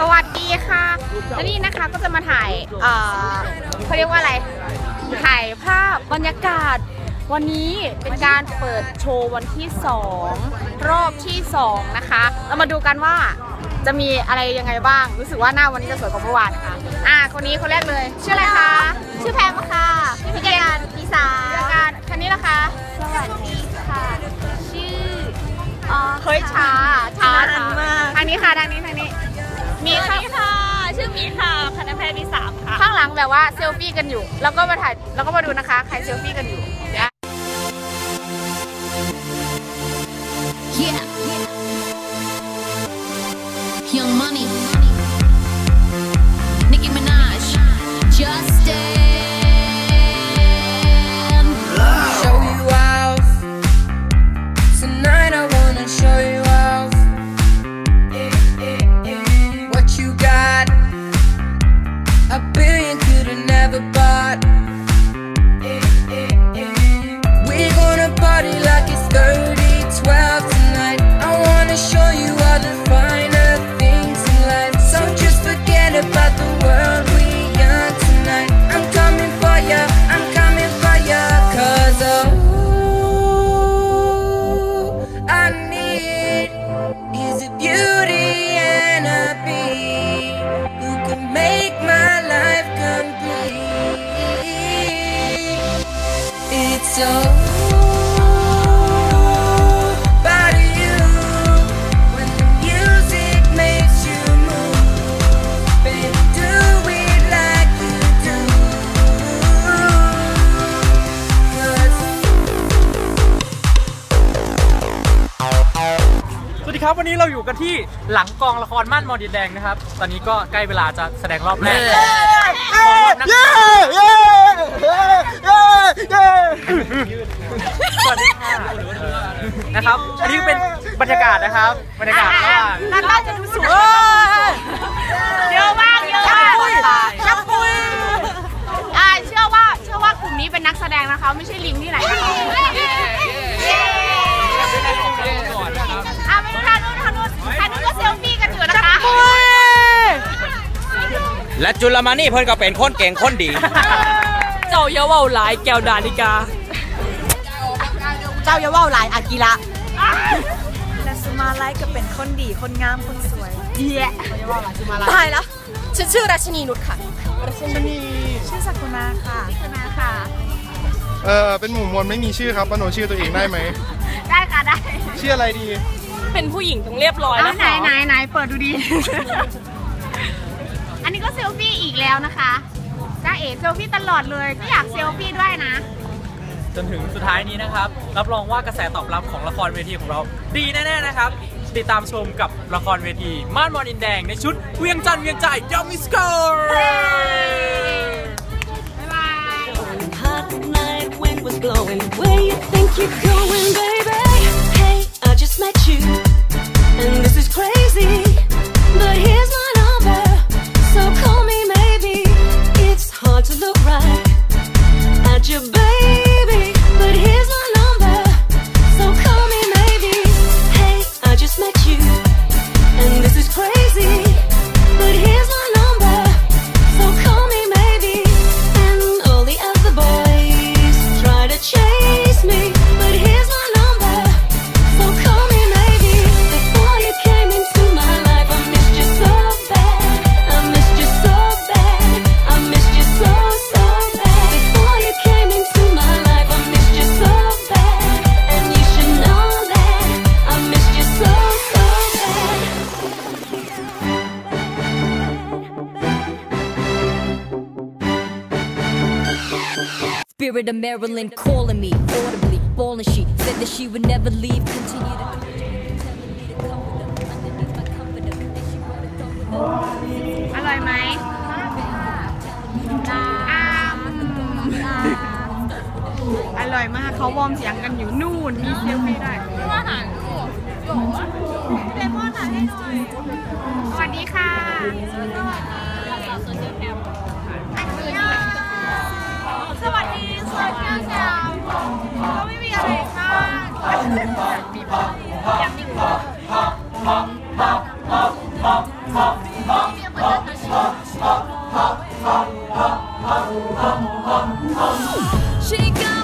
สวัสดีค่ะและนี่นะคะก็จะมาถ่ายเอ่อเขาเรียกว่าอะไร ถ่ายภาพบรรยากาศ วันนี้เป็นการเปิดโชว์วันที่ 2 รอบที่ 2 นะคะ เรามาดูกันว่าจะมีอะไรยังไงบ้าง รู้สึกว่าหน้าวันนี้จะสวยกว่าเมื่อวานนะคะอะคนนี้คนแรกเลย ชื่ออะไรคะ ชื่อแพมค่ะพิจารณปีสาเรื่องการคันนี้นะคะสวัสดีค่ะ ชื่อเฮ้ยช้าช้านาช้านมากทางนี้ค่ะทางนี้ทางนี้ แพทย์ปีสามค่ะ ข้างหลังแบบว่าเซลฟี่กันอยู่ แล้วก็มาถ่ายแล้วก็มาดูนะคะ ใครเซลฟี่กันอยู่เดี๋ยว Yeah. Young Money. วัสดีครับวันนี้เราอยู่กันที่หลังกองละครม่านมอดินแดงนะครับ ตอนนี้ก็ใกล้เวลาจะแสดงรอบแรกของรอบนักสวัสดีค่ะนะครับ อันนี้เป็นบรรยากาศนะครับ บรรยากาศระหว่างนั่นน่าจะดูสวยเยอะมากเยอะมากชักปุยอ่าเชื่อว่าเชื่อว่ากลุ่มนี้เป็นนักแสดงนะคะ ไม่ใช่ลิงที่ไหนนะคะอะ และจุลมานี่เพิ่นก็เป็นคนเก่งคนดี เจ้าอย่าเว้าหลายแก้วดานิกา เจ้าอย่าว่าหลายอากิระและสมาไลก็เป็นคนดีคนงามคนสวยเย้ตายแล้วฉันชื่อราชินีนุชค่ะ ชื่อสักุณาค่ะชนะค่ะ เออเป็นหมู่มวลไม่มีชื่อครับป้าโนชื่อตัวเองได้ไหม ได้ค่ะได้ชื่ออะไรดี เป็นผู้หญิงต้องเรียบร้อยเอานะไหนคะไหนไหนเปิดดูดี อันนี้ก็เซลฟี่อีกแล้วนะคะจ้าเอ๋เซลฟี่ตลอดเลยก็อยากเซลฟี่ด้วยนะ จนถึงสุดท้ายนี้นะครับ รับรองว่ากระแสตอบรับของละครเวทีของเรา ดีแน่ๆนะครับ ติดตามชมกับละครเวทีม่านมอดินแดงในชุดเวียงจันทร์เวียงใจยอมมิสกอร์บ๊ายบาย hot night wind was blowing. Where you think you're going, Spirit of Maryland calling me audibly, bawling. She said that she would never leave. Continue to. Underneath my comforter, and she wrote a thumb with the- อร่อยไหมอ้ามอร่อยมากเขาวอร์มเสียงกันอยู่นู่นมีเซลฟี่ด้วยอาหารเลมอนถ่ายให้หน่อยสวัสดีค่ะ อยากมี Home.